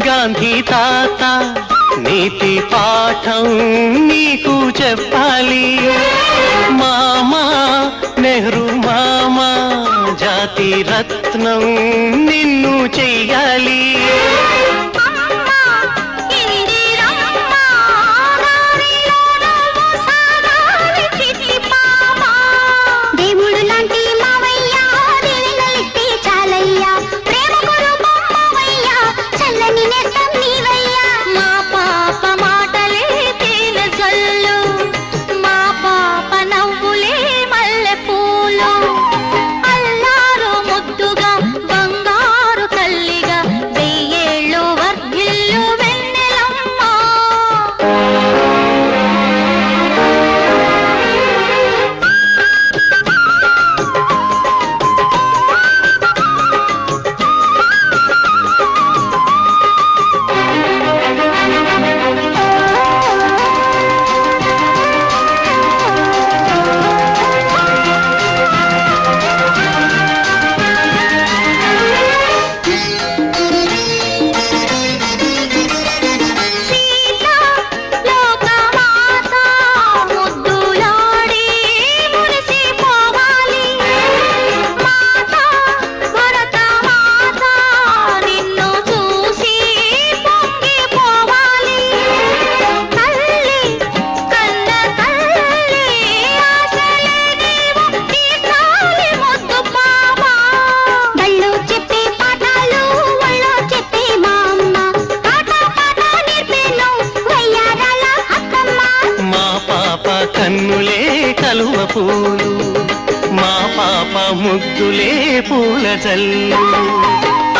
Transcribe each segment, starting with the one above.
గాంధీ తాత నీతి పాఠం నీకు చెప్పాలి. మామా నెహ్రూ మామా జాతి రత్నం నిన్ను చెయ్యాలి. కన్నులే కలువ పూలు మా పాప ముద్దులే పూల జల్లు.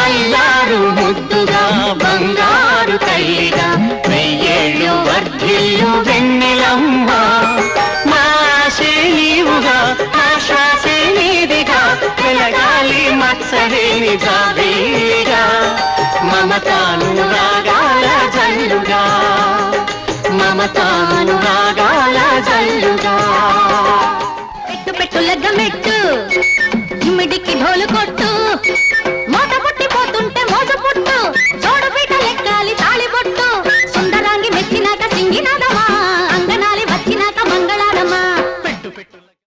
అల్లారు ముద్దుగా బంగారు తల్లిగా వెయ్యేళ్ళు వర్ధిల్లు వెన్నెలమ్మ. మా ఆశే నీవుగా మా శ్వాసే నీదిగా వెలగాలి మత్సరేని జాబీగా మమతాను రాగాల జల్లుగా మమతాను రాగాల పెట్టు పెట్టు లెగ్గ మెట్టు ఇమిడికి ఢోలు కొట్టు.